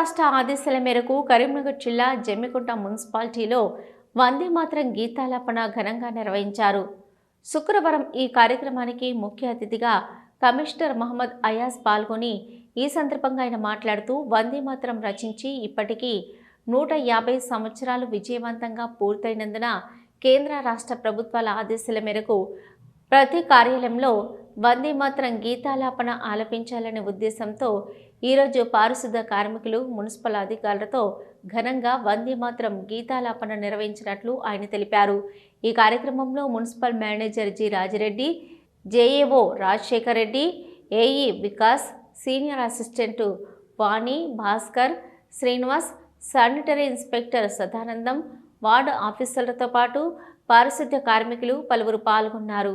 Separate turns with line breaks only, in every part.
రాష్ట్ర ఆదేశాల మేరకు కరీంనగర్ జిల్లా జమ్మికుంట మున్సిపాలిటీలో వందే మాత్రం గీతాలాపన ఘనంగా నిర్వహించారు. శుక్రవారం ఈ కార్యక్రమానికి ముఖ్య అతిథిగా కమిషనర్ మహమ్మద్ అయాజ్ పాల్గొని ఈ సందర్భంగా ఆయన మాట్లాడుతూ వందే మాత్రం రచించి ఇప్పటికీ నూట యాభై సంవత్సరాలు విజయవంతంగా పూర్తయినందున కేంద్ర రాష్ట్ర ప్రభుత్వాల ఆదేశాల మేరకు ప్రతి కార్యాలయంలో వందే మాత్రం గీతాలాపన ఆలపించాలనే ఉద్దేశంతో ఈరోజు పారిశుద్ధ కార్మికులు మున్సిపల్ అధికారులతో ఘనంగా వందే మాత్రం గీతాలాపన నిర్వహించినట్లు ఆయన తెలిపారు. ఈ కార్యక్రమంలో municipal manager G Rajireddy JAO Rajasekhar Reddy AE Vikas senior assistant Vani Bhaskar Srinivas sanitary inspector Sadanandam ward ఆఫీసర్లతో పాటు పారిశుద్ధ్య కార్మికులు పలువురు పాల్గొన్నారు.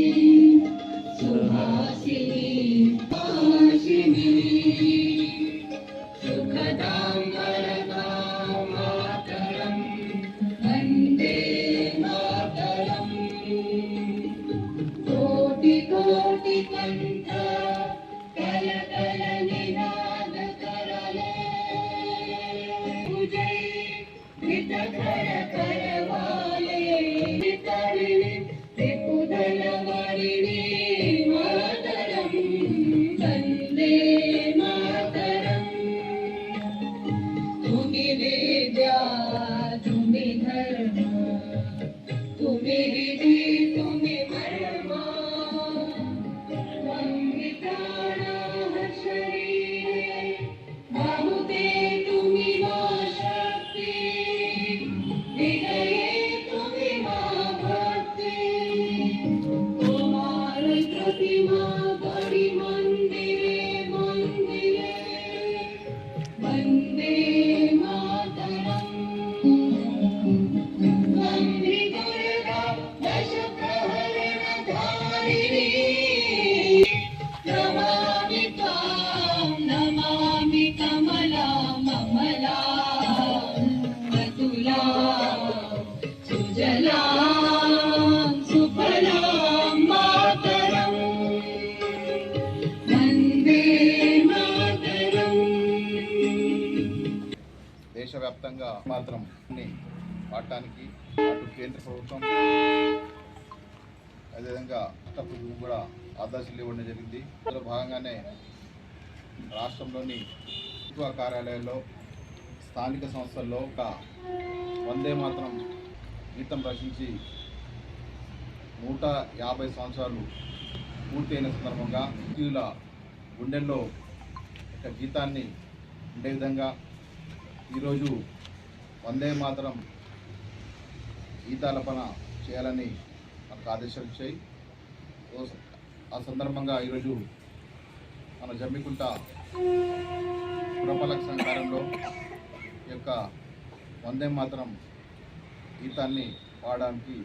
baby, baby. నమామి కమలా మమలా మతులా సుజలా
దేశవ్యాప్తంగా మాత్రం వాడటానికి అటు కేంద్ర ప్రభుత్వం అదేవిధంగా రాష్ట్ర ప్రభుత్వం కూడా ఆదేశాలు ఇవ్వడం జరిగింది. అందులో భాగంగానే రాష్ట్రంలోని ప్రభుత్వ కార్యాలయాల్లో స్థానిక సంస్థల్లో ఒక వందే మాత్రం గీతం రచించి నూట యాభై సంవత్సరాలు పూర్తయిన సందర్భంగా భారతీయుల గుండెల్లో ఒక గీతాన్ని ఉండే విధంగా ఈరోజు వందే మాత్రం గీతాలపన చేయాలని మనకు ఆదేశాలు ఇచ్చాయి. ఆ సందర్భంగా ఈరోజు మన జమ్మికుంట పురపాలక సంఘారంలో యొక్క వందే మాత్రం గీతాన్ని పాడడానికి